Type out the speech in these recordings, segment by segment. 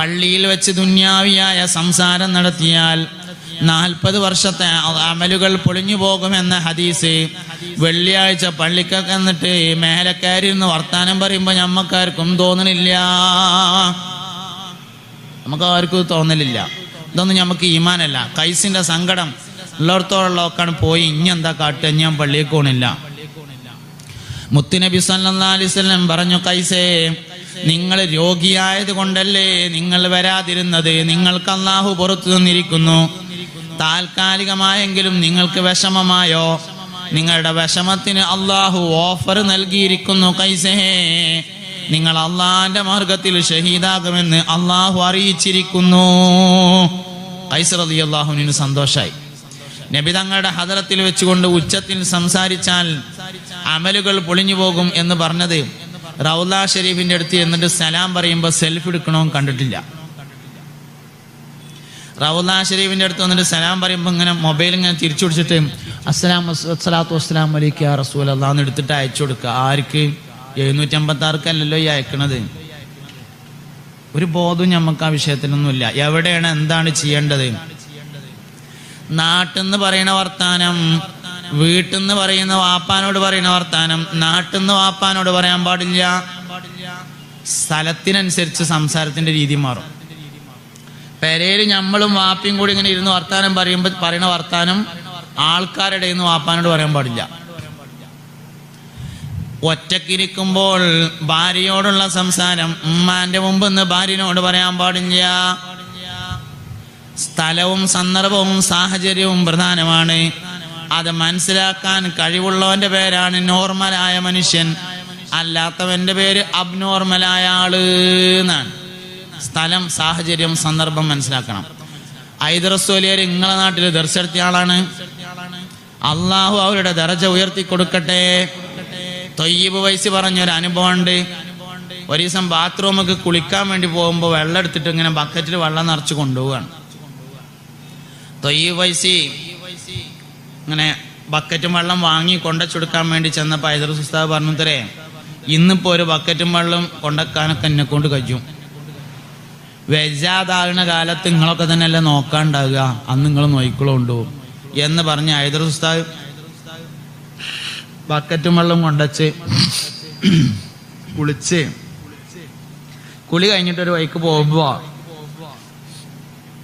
പള്ളിയിൽ വെച്ച് ദുന്യാവിയായ സംസാരം നടത്തിയാൽ നാൽപ്പത് വർഷത്തെ അമലുകൾ പൊളിഞ്ഞു പോകുമെന്ന ഹദീസ് വെള്ളിയാഴ്ച പള്ളിക്കൊക്കെ എന്നിട്ട് മേലക്കാരിന്ന് വർത്താനം പറയുമ്പോൾ ഞമ്മക്കാർക്കും തോന്നണില്ല. നമുക്ക് ആർക്കും തോന്നലില്ല. ഇതൊന്നും നമുക്ക് ഈമാനല്ല. കൈസിന്റെ സങ്കടം ഉള്ളിടത്തോളം പോയി ഇനി എന്താ കാട്ടുക ഞാൻ പള്ളിയിൽ കോണില്ല മുത്തുനബി സല്ലാ അലിസ്വല്ലം പറഞ്ഞു കൈസേ നിങ്ങൾ രോഗിയായത് കൊണ്ടല്ലേ നിങ്ങൾ വരാതിരുന്നത്? നിങ്ങൾക്ക് അള്ളാഹു പുറത്തു നിന്നിരിക്കുന്നു താൽക്കാലികമായെങ്കിലും നിങ്ങൾക്ക് വിഷമമായോ? നിങ്ങളുടെ വിഷമത്തിന് അള്ളാഹു ഓഫർ നൽകിയിരിക്കുന്നു കൈസഹേ നിങ്ങൾ അള്ളാഹിന്റെ മാർഗത്തിൽ ഷഹീദാകുമെന്ന് അള്ളാഹു അറിയിച്ചിരിക്കുന്നു. കൈസർ അലി അള്ളാഹുവിന് സന്തോഷായി. നബി തങ്ങളുടെ ഹദറത്തിൽ വെച്ചുകൊണ്ട് ഉച്ചത്തിൽ സംസാരിച്ചാൽ അമലുകൾ പൊളിഞ്ഞു പോകും എന്ന് പറഞ്ഞത് റൗല ഷരീഫിന്റെ അടുത്ത് എന്നിട്ട് സലാം പറയുമ്പോൾ സെൽഫി എടുക്കണോ കണ്ടിട്ടില്ല. റൗല ഷരീഫിന്റെ അടുത്ത് വന്നിട്ട് സലാം പറയുമ്പോൾ ഇങ്ങനെ മൊബൈൽ ഇങ്ങനെ തിരിച്ചു പിടിച്ചിട്ട് അസ്സലാം അസ്സലാത്തു വസ്സലാം അലൈക്ക് റസൂൽ അള്ളാന്ന് എടുത്തിട്ട് അയച്ചു കൊടുക്കുക. ആർക്ക്? എഴുന്നൂറ്റി അമ്പത്തി ആർക്കല്ലല്ലോ ഈ അയക്കണത്. ഒരു ബോധവും നമുക്ക് ആ വിഷയത്തിനൊന്നുമില്ല. എവിടെയാണ് എന്താണ് ചെയ്യേണ്ടത്? നാട്ടെന്ന് പറയുന്ന വർത്താനം വീട്ടിന്ന് പറയുന്ന വാപ്പാനോട് പറയുന്ന വർത്താനം നിന്ന് വാപ്പാനോട് പറയാൻ പാടില്ല. സ്ഥലത്തിനനുസരിച്ച് സംസാരത്തിന്റെ രീതി മാറും. പെരയിൽ നമ്മളും വാപ്പയും കൂടി ഇങ്ങനെ ഇരുന്ന് വർത്താനം പറയുമ്പോൾ പറയുന്ന വർത്താനം ആൾക്കാരുടെ നിന്ന് വാപ്പാനോട് പറയാൻ പാടില്ല. ഒറ്റക്കിരിക്കുമ്പോൾ ഭാര്യയോടുള്ള സംസാരം ഉമ്മാന്റെ മുമ്പ് നിന്ന് ഭാര്യനോട് പറയാൻ പാടില്ല. സ്ഥലവും സന്ദർഭവും സാഹചര്യവും പ്രധാനമാണ്. അത് മനസ്സിലാക്കാൻ കഴിവുള്ളവന്റെ പേരാണ് നോർമലായ മനുഷ്യൻ. അല്ലാത്തവന്റെ പേര് അബ്നോർമലായ ആൾ എന്നാണ്. സ്ഥലം സാഹചര്യം സന്ദർഭം മനസ്സിലാക്കണം. ഐദറസ്വലിയർ നിങ്ങളെ നാട്ടിൽ ദർശനത്തിയ ആളാണ്. അള്ളാഹു അവരുടെ ദർജ ഉയർത്തി കൊടുക്കട്ടെ തൊയ്യബ് വയസ്സ് പറഞ്ഞൊരു അനുഭവമുണ്ട്. ഒരു ദിവസം ബാത്റൂമൊക്കെ കുളിക്കാൻ വേണ്ടി പോകുമ്പോൾ വെള്ളം എടുത്തിട്ട് ഇങ്ങനെ ബക്കറ്റിൽ വെള്ളം നിറച്ച് കൊണ്ടുപോവുകയാണ് തൊയ്യബ് വയസ്സി ഇങ്ങനെ ബക്കറ്റും വെള്ളം വാങ്ങി കൊണ്ടച്ചെടുക്കാൻ വേണ്ടി ചെന്നപ്പോൾ ഹൈദർ സുസ്താവ് പറഞ്ഞു തരേ ഇന്നിപ്പോ ഒരു ബക്കറ്റും വെള്ളം കൊണ്ടക്കാനൊക്കെ എന്നെ കൊണ്ട് കഴിയും. വെജാതാകുന്ന കാലത്ത് നിങ്ങളൊക്കെ തന്നെയല്ലേ നോക്കാണ്ടാവുക? അന്ന് നിങ്ങൾ നോയിക്കളുണ്ടോ എന്ന് പറഞ്ഞ് ഹൈദർ സുസ്താവ് ബക്കറ്റും വെള്ളം കൊണ്ടച്ച് കുളിച്ച് കുളി കഴിഞ്ഞിട്ട് ഒരു വൈക്ക് പോകുമ്പോ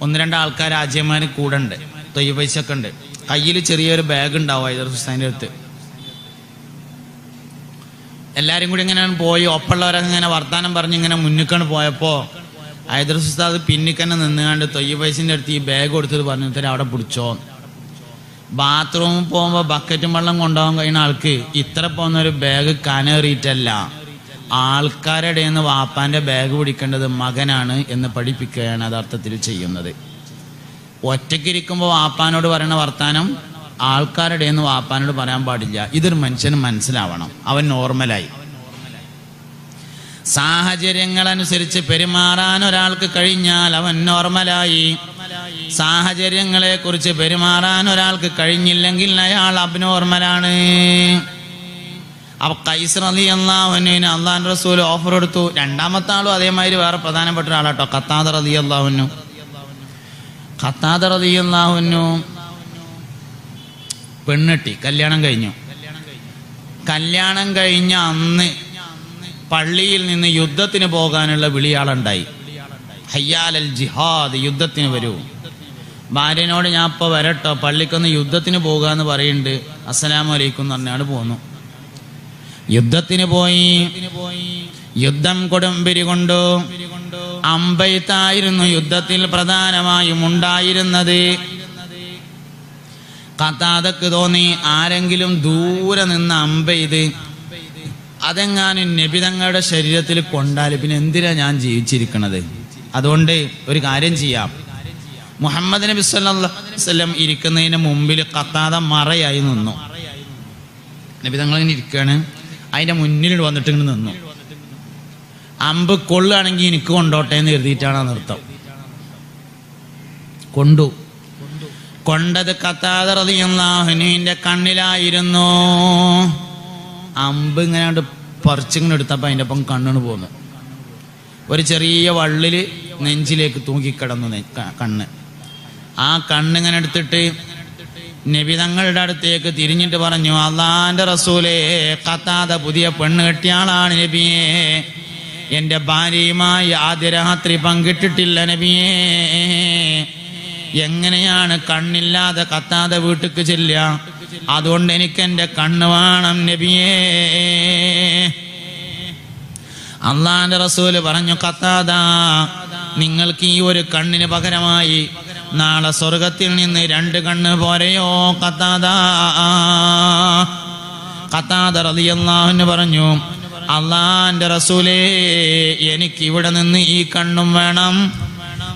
ഒന്ന് രണ്ട് ആൾക്കാർ രാജ്യമാർ കൂടെ ഉണ്ട്. തൊയ്യ പൈസ ഒക്കെ ഉണ്ട്. കയ്യിൽ ചെറിയൊരു ബാഗ് ഉണ്ടാവും ഹൈദർ ഹുസൈന്റെ അടുത്ത്. എല്ലാവരും കൂടി ഇങ്ങനെ പോയി? ഒപ്പമുള്ളവരൊക്കെ ഇങ്ങനെ വർത്താനം പറഞ്ഞ് ഇങ്ങനെ മുന്നിക്കാണ് പോയപ്പോൾ ഹൈദർ ഉസ്താദ് പിന്നിക്കന്നെ നിന്നുകൊണ്ട് തൊയ്യ പൈസന്റെ അടുത്ത് ഈ ബാഗ് കൊടുത്തത് പറഞ്ഞിട്ട് അവിടെ പിടിച്ചോ? ബാത്റൂമിൽ പോകുമ്പോൾ ബക്കറ്റും വെള്ളം കൊണ്ടുപോകാൻ കഴിയുന്ന ആൾക്ക് ഇത്ര പോകുന്ന ഒരു ബാഗ് കനേറിയിട്ടല്ല. ആൾക്കാരുടെ നിന്ന് വാപ്പാന്റെ ബാഗ് പിടിക്കേണ്ടത് മകനാണ് എന്ന് പഠിപ്പിക്കുകയാണ് യഥാർത്ഥത്തിൽ ചെയ്യുന്നത്. ഒറ്റയ്ക്കിരിക്കുമ്പോൾ വാപ്പാനോട് പറയുന്ന വർത്താനം ആൾക്കാരുടെ നിന്ന് വാപ്പാനോട് പറയാൻ പാടില്ല. ഇതൊരു മനുഷ്യന് മനസ്സിലാവണം. അവൻ നോർമലായി. സാഹചര്യങ്ങൾ അനുസരിച്ച് പെരുമാറാൻ ഒരാൾക്ക് കഴിഞ്ഞാൽ അവൻ നോർമലായി. സാഹചര്യങ്ങളെ കുറിച്ച് പെരുമാറാൻ ഒരാൾക്ക് കഴിഞ്ഞില്ലെങ്കിൽ അയാൾ അബ്നോർമലാണ്. അപ്പൊ കൈസർ അലി അള്ളാഹുവിന് അള്ളാൻ റസൂൽ ഓഫർ കൊടുത്തു രണ്ടാമത്തെ ആളും അതേമാതിരി വേറെ പ്രധാനപ്പെട്ട ഒരാളാട്ടോ. ഖത്താദർ അലി അള്ളാഹുനു ഖത്താദർ അലി അള്ളാഹുനു പെണ്ണെട്ടി കല്യാണം കഴിഞ്ഞു. കല്യാണം കഴിഞ്ഞ അന്ന് പള്ളിയിൽ നിന്ന് യുദ്ധത്തിന് പോകാനുള്ള വിളിയാളുണ്ടായി. അൽ ജിഹാദ് യുദ്ധത്തിന് വരൂ. ഭാര്യനോട് ഞാൻ ഇപ്പോൾ വരട്ടോ പള്ളിക്കൊന്ന് യുദ്ധത്തിന് പോകുക എന്ന് പറയുന്നുണ്ട് അസ്സലാമു അലൈക്കും എന്ന് പറഞ്ഞാണ് പോന്നു. യുദ്ധത്തിന് പോയി. യുദ്ധം കൊടുമ്പിരി കൊണ്ടു. അമ്പയത്തായിരുന്നു യുദ്ധത്തിൽ പ്രധാനമായും ഉണ്ടായിരുന്നത്. കത്താതക്ക് തോന്നി ആരെങ്കിലും ദൂരെ നിന്ന് അമ്പെയ്ത് അതെങ്ങാനും നബിതങ്ങളുടെ ശരീരത്തിൽ കൊണ്ടാൽ പിന്നെ എന്തിനാ ഞാൻ ജീവിച്ചിരിക്കണത്? അതുകൊണ്ട് ഒരു കാര്യം ചെയ്യാം. മുഹമ്മദ് നബി സല്ലം ഇരിക്കുന്നതിന് മുമ്പിൽ കത്താത മറയായി നിന്നു. നബി തങ്ങൾ ഇങ്ങനെ ഇരിക്കുകയാണ് അതിന്റെ മുന്നിൽ വന്നിട്ട് ഇങ്ങനെ നിന്നു. അമ്പ് കൊള്ളുകയാണെങ്കിൽ എനിക്ക് കൊണ്ടോട്ടെ എന്ന് കരുതിയിട്ടാണ് നൃത്തം. കൊണ്ടു. കൊണ്ടത് കത്താതെ റതിയല്ലാഹുനുവിന്റെ കണ്ണിലായിരുന്നു. അമ്പ് ഇങ്ങനെ പറിച്ചിങ്ങനെ എടുത്തപ്പോൾ അതിന്റെ ഒപ്പം കണ്ണിന് പോന്നു ഒരു ചെറിയ വള്ളിൽ നെഞ്ചിലേക്ക് തൂങ്ങിക്കിടന്നു കണ്ണ്. ആ കണ്ണിങ്ങനെ എടുത്തിട്ട് നബി തങ്ങളുടെ അടുത്തേക്ക് തിരിഞ്ഞിട്ട് പറഞ്ഞു അള്ളാന്റെ റസൂലേ കത്താതെ പുതിയ പെണ്ണ് കെട്ടിയ ആളാണ് നബിയെ. എന്റെ ഭാര്യയുമായി ആദ്യ രാത്രി പങ്കിട്ടിട്ടില്ല നബിയേ. എങ്ങനെയാണ് കണ്ണില്ലാതെ കത്താതെ വീട്ടിക്ക് ചെല്ലുക? അതുകൊണ്ട് എനിക്ക് എന്റെ കണ്ണ് വേണം നബിയേ. അള്ളാന്റെ റസൂൽ പറഞ്ഞു കത്താത നിങ്ങൾക്ക് ഈ ഒരു കണ്ണിന് പകരമായി നാളെ സ്വർഗത്തിൽ നിന്ന് രണ്ട് കണ്ണ് പോരെയോ കത്താത? കത്താത പറഞ്ഞു അള്ളാന്റെ റസൂലേ എനിക്ക് ഇവിടെ നിന്ന് ഈ കണ്ണും വേണം.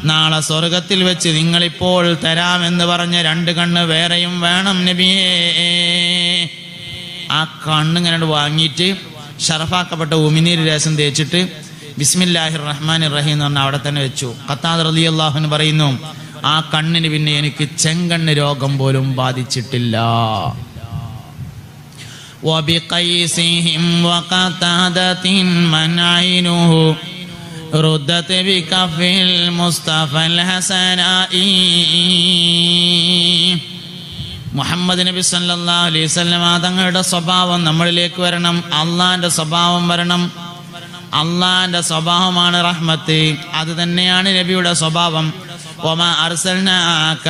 നാളെ സ്വർഗത്തിൽ വെച്ച് നിങ്ങളിപ്പോൾ തരാമെന്ന് പറഞ്ഞ രണ്ട് കണ്ണ് വേറെയും വേണം നബിയേ. ആ കണ്ണ് ഇങ്ങനെ വാങ്ങിയിട്ട് ഷറഫാക്കപ്പെട്ട ഉമിനീര് രസം തേച്ചിട്ട് ബിസ്മില്ലാഹിർ റഹ്മാൻ റഹീം എന്ന് പറഞ്ഞാൽ അവിടെ തന്നെ വെച്ചു. ഖത്താദ് റലി അള്ളാഹുന് പറയുന്നു ആ കണ്ണിന് പിന്നെ എനിക്ക് ചെങ്കണ്ണ് രോഗം പോലും ബാധിച്ചിട്ടില്ല. وبقيسهم وقتادة من عينه ردت بكف المصطفى الحسناء മുഹമ്മദ് നബി സല്ലാ അലൈഹി സ്വലമ തങ്ങളുടെ സ്വഭാവം നമ്മളിലേക്ക് വരണം അള്ളാന്റെ സ്വഭാവം വരണം അള്ളാന്റെ സ്വഭാവമാണ് റഹ്മത്ത് അത് തന്നെയാണ് നബിയുടെ സ്വഭാവം ഒമ അർസൽനാക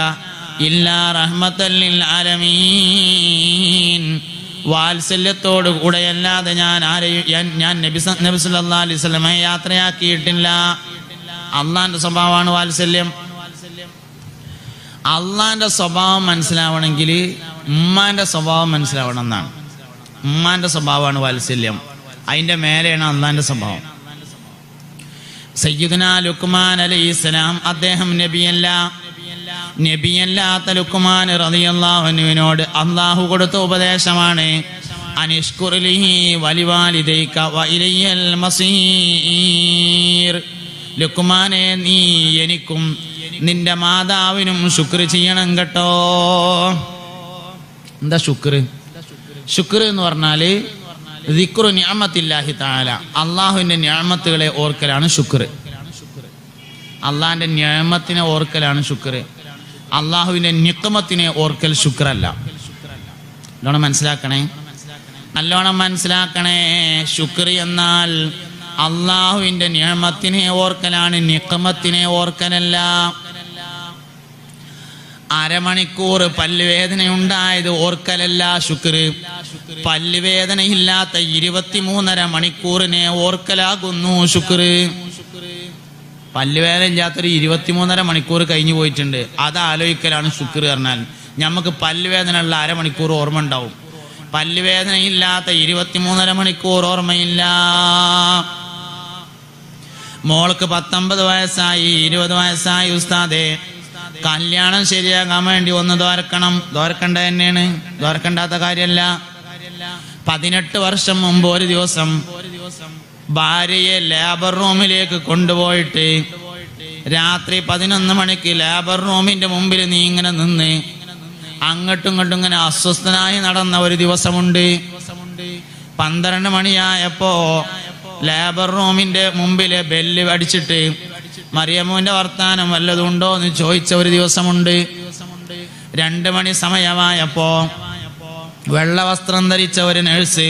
ഇല്ലാ റഹ്മത്തല്ലിൽ ആലമീൻ വാത്സല്യത്തോടു കൂടെയല്ലാതെ ഞാൻ ആരെയും ഞാൻ- നബി സ- നബി അലൈഹി സ്വലമയെ യാത്രയാക്കിയിട്ടില്ല. അള്ളാന്റെ സ്വഭാവമാണ് വാത്സല്യം. അള്ളാന്റെ സ്വഭാവം മനസ്സിലാവണമെങ്കിൽ ഉമ്മാന്റെ സ്വഭാവം മനസ്സിലാവണം എന്നാണ്. ഉമ്മാന്റെ സ്വഭാവമാണ് വാത്സല്യം. അതിന്റെ മേലെയാണ് അള്ളാന്റെ സ്വഭാവം. സയ്യിദുന ലുക്മാൻ അലൈഹി ഇസ്ലാം അദ്ദേഹം നബിയല്ല. നബിയല്ലാത്ത ലുക്കുമാൻ റതിയല്ലാഹുവിനോട് അള്ളാഹു കൊടുത്ത ഉപദേശമാണ്. മസീർ. ലുക്മാനെ നീ എനിക്കും നിന്റെ മാതാവിനും ശുക്ർ ചെയ്യണം കേട്ടോ. എന്താ ശുക്ർ? ശുക്ർ എന്ന് പറഞ്ഞാൽ ദിക്റു ഞാമത്തില്ലാഹി താല അള്ളാഹുവിന്റെ ഞാമത്തുകളെ ഓർക്കലാണ് ശുക്ർ. അള്ളാഹിന്റെ ഞാമത്തിനെ ഓർക്കലാണ് ശുക്ർ. അള്ളാഹുവിന്റെ നിക്കമത്തിനെ ഓർക്കൽ ശുക്രല്ല. നല്ലോണം മനസ്സിലാക്കണേ? നല്ലോണം മനസ്സിലാക്കണേ. ശുക്ർ എന്നാൽ അള്ളാഹുവിന്റെ നിയമത്തിനെ ഓർക്കലാണ് നിക്കമത്തിനെ ഓർക്കലല്ല. അരമണിക്കൂർ പല്ലുവേദന ഉണ്ടായത് ഓർക്കലല്ല ശുക്ർ. പല്ലുവേദനയില്ലാത്ത ഇരുപത്തിമൂന്നര മണിക്കൂറിനെ ഓർക്കലാകുന്നു ശുക്ർ. പല്ലുവേദന ഇല്ലാത്തൊരു ഇരുപത്തിമൂന്നര മണിക്കൂർ കഴിഞ്ഞു പോയിട്ടുണ്ട്. അത് ആലോചിക്കലാണ് ശുക്ർ പറഞ്ഞാൽ. നമുക്ക് പല്ലുവേദന ഉള്ള അരമണിക്കൂർ ഓർമ്മ ഉണ്ടാവും. പല്ലുവേദന ഇല്ലാത്ത ഇരുപത്തിമൂന്നര മണിക്കൂർ ഓർമ്മയില്ല. മോൾക്ക് പത്തൊമ്പത് വയസ്സായി ഇരുപത് വയസ്സായി ഉസ്താദേ. കല്യാണം ശരിയാകാൻ വേണ്ടി ഒന്ന് തോർക്കണം തോർക്കണ്ട തന്നെയാണ്. തോർക്കണ്ടാത്ത കാര്യമല്ല. പതിനെട്ട് വർഷം മുമ്പ് ഒരു ദിവസം ഭാര്യയെ ലേബർ റൂമിലേക്ക് കൊണ്ടുപോയിട്ട് രാത്രി പതിനൊന്ന് മണിക്ക് ലേബർ റൂമിന്റെ മുമ്പിൽ നീ ഇങ്ങനെ നിന്ന് അങ്ങോട്ടും ഇങ്ങോട്ടും ഇങ്ങനെ അസ്വസ്ഥനായി നടന്ന ഒരു ദിവസമുണ്ട്. പന്ത്രണ്ട് മണിയായപ്പോ ലേബർ റൂമിന്റെ മുമ്പിലെ ബെല്ല് അടിച്ചിട്ട് മറിയമ്മൂന്റെ വർത്താനം വല്ലതുണ്ടോ? എന്ന് ചോദിച്ച ഒരു ദിവസമുണ്ട്. രണ്ട് മണി സമയമായപ്പോ വെള്ള വസ്ത്രം ധരിച്ച ഒരു നഴ്സ്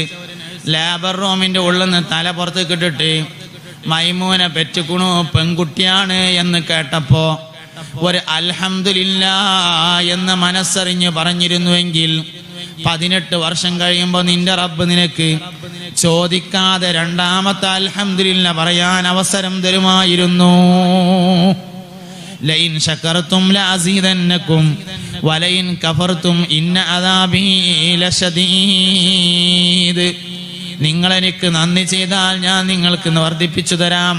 ലേബർ റൂമിന്റെ ഉള്ളിൽ നിന്ന് തല പുറത്ത് കിട്ടിട്ട് മൈമൂനെ പെറ്റുക്കുണു പെൺകുട്ടിയാണ് എന്ന് കേട്ടപ്പോ ഒരു അൽഹമില്ല എന്ന് മനസ്സറിഞ്ഞ് പറഞ്ഞിരുന്നുവെങ്കിൽ പതിനെട്ട് വർഷം കഴിയുമ്പോൾ നിന്റെ റബ്ബ് നിനക്ക് ചോദിക്കാതെ രണ്ടാമത്തെ അൽഹമില്ല പറയാൻ അവസരം തരുമായിരുന്നു. ലൈൻ ശക്കർത്തും ലാസീതന്നക്കും വലയിൻ കഫർത്തും ഇന്ന അതാബീ ലശദീദ്. നിങ്ങൾ എനിക്ക് നന്ദി ചെയ്താൽ ഞാൻ നിങ്ങൾക്ക് വർദ്ധിപ്പിച്ചു തരാം.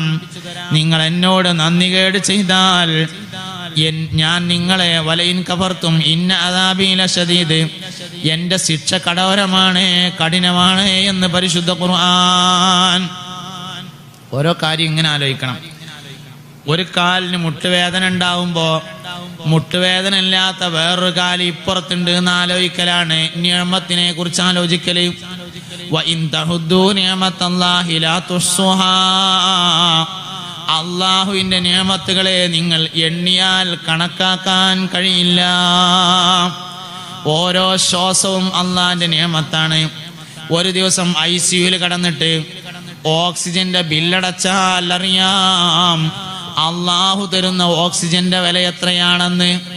നിങ്ങൾ എന്നോട് നന്ദി കേട് ചെയ്താൽ ഞാൻ നിങ്ങളെ വലയിൻ കവർത്തും. ഇന്ന അതാബീല ഷദീദ് എന്റെ ശിക്ഷ കടോരമാണ് കഠിനമാണ് എന്ന് പരിശുദ്ധ ഖുർആൻ ഓരോ കാര്യം ഇങ്ങനെ ആലോചിക്കണം. ഒരു കാലിന് മുട്ടുവേദന ഉണ്ടാവുമ്പോ മുട്ടുവേദന ഇല്ലാത്ത വേറൊരു കാൽ ഇപ്പുറത്തുണ്ട് എന്ന് ആലോചിക്കലാണ്. നിയമത്തിനെ കുറിച്ച് ആലോചിക്കൽ. അള്ളാഹുവിന്റെ നിയമത്തുകളെ നിങ്ങൾ എണ്ണിയാൽ കണക്കാക്കാൻ കഴിയില്ല. ഓരോ ശ്വാസവും അള്ളാഹിന്റെ നിയമത്താണ്. ഒരു ദിവസം ഐ സിയുയിൽ കടന്നിട്ട് ഓക്സിജന്റെ ബില്ലടച്ചാൽ അറിയാം അള്ളാഹു തരുന്ന ഓക്സിജന്റെ വില എത്രയാണെന്ന്.